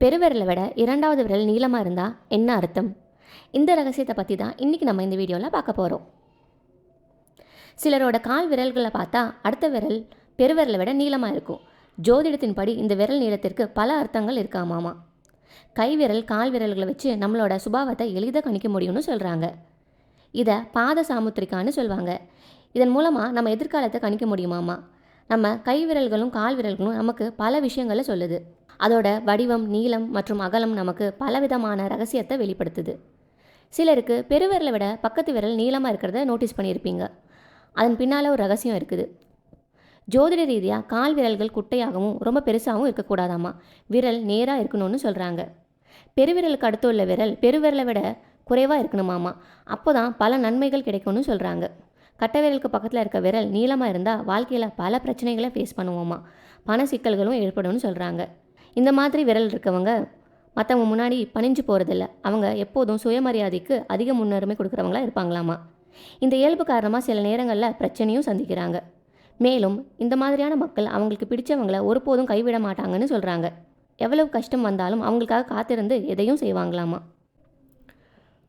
பெருவிரலை விட இரண்டாவது விரல் நீளமாக இருந்தால் என்ன அர்த்தம்? இந்த ரகசியத்தை பற்றி தான் இன்றைக்கி நம்ம இந்த வீடியோவில் பார்க்க போகிறோம் சிலரோட கால் விரல்களை பார்த்தா அடுத்த விரல் பெருவிரலை விட நீளமாக இருக்கும். ஜோதிடத்தின்படி இந்த விரல் நீளத்திற்கு பல அர்த்தங்கள் இருக்காமாமா கை விரல் கால் விரல்களை வச்சு நம்மளோட சுபாவத்தை எளிதாக கணிக்க முடியும்னு சொல்கிறாங்க இதை பாத சாமுத்திரிக்கான்னு சொல்லுவாங்க இதன் மூலமாக நம்ம எதிர்காலத்தை கணிக்க முடியுமாமா நம்ம கை விரல்களும் கால் விரல்களும் நமக்கு பல விஷயங்களை சொல்லுது. அதோட வடிவம் நீளம் மற்றும் அகலம் நமக்கு பலவிதமான ரகசியத்தை வெளிப்படுத்துது. சிலருக்கு பெருவிரலை விட பக்கத்து விரல் நீளமாக இருக்கிறத நோட்டீஸ் பண்ணியிருப்பீங்க. அதன் பின்னால் ஒரு ரகசியம் இருக்குது. ஜோதிட ரீதியாக கால் விரல்கள் குட்டையாகவும் ரொம்ப பெருசாகவும் இருக்கக்கூடாதாமா? விரல் நேராக இருக்கணும்னு சொல்கிறாங்க பெருவிரலுக்கு அடுத்து உள்ள விரல் பெருவிரலை விட குறைவாக இருக்கணுமாமா? அப்போ தான் பல நன்மைகள் கிடைக்கும்னு சொல்கிறாங்க கட்டை விரலுக்கு பக்கத்தில் இருக்க விரல் நீளமாக இருந்தால் வாழ்க்கையில் பல பிரச்சனைகளை ஃபேஸ் பண்ணுவோமா? பண சிக்கல்களும் ஏற்படும்னு சொல்கிறாங்க இந்த மாதிரி விரல் இருக்கவங்க மற்றவங்க முன்னாடி பணிஞ்சு போகிறதில்ல அவங்க எப்போதும் சுயமரியாதைக்கு அதிக முன்னுரிமை கொடுக்குறவங்களா இருப்பாங்களாமா? இந்த இயல்பு காரணமாக சில நேரங்களில் பிரச்சனையும் சந்திக்கிறாங்க. மேலும் இந்த மாதிரியான மக்கள் அவங்களுக்கு பிடிச்சவங்கள ஒருபோதும் கைவிட மாட்டாங்கன்னு சொல்கிறாங்க எவ்வளவு கஷ்டம் வந்தாலும் அவங்களுக்காக காத்திருந்து எதையும் செய்வாங்களாமா?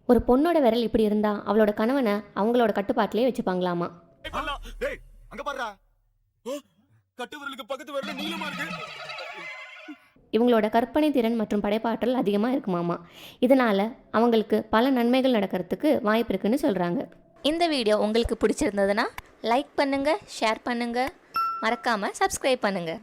ஒரு பொண்ணோட விரல் இப்படி இருந்தால் அவளோட கணவனை அவங்களோட கட்டுப்பாட்டிலே வச்சுப்பாங்களாமா? கட்டு விரலுக்கு பக்கத்து விரல் நீளமா இருக்கு. இவங்களோட கற்பனை திறன் மற்றும் படைப்பாற்றல் அதிகமாக இருக்குமாமா இதனால் அவங்களுக்கு பல நன்மைகள் நடக்கிறதுக்கு வாய்ப்பு இருக்குன்னு சொல்கிறாங்க இந்த வீடியோ உங்களுக்கு பிடிச்சிருந்ததுன்னா லைக் பண்ணுங்கள் ஷேர் பண்ணுங்கள் மறக்காமல் சப்ஸ்கிரைப் பண்ணுங்கள்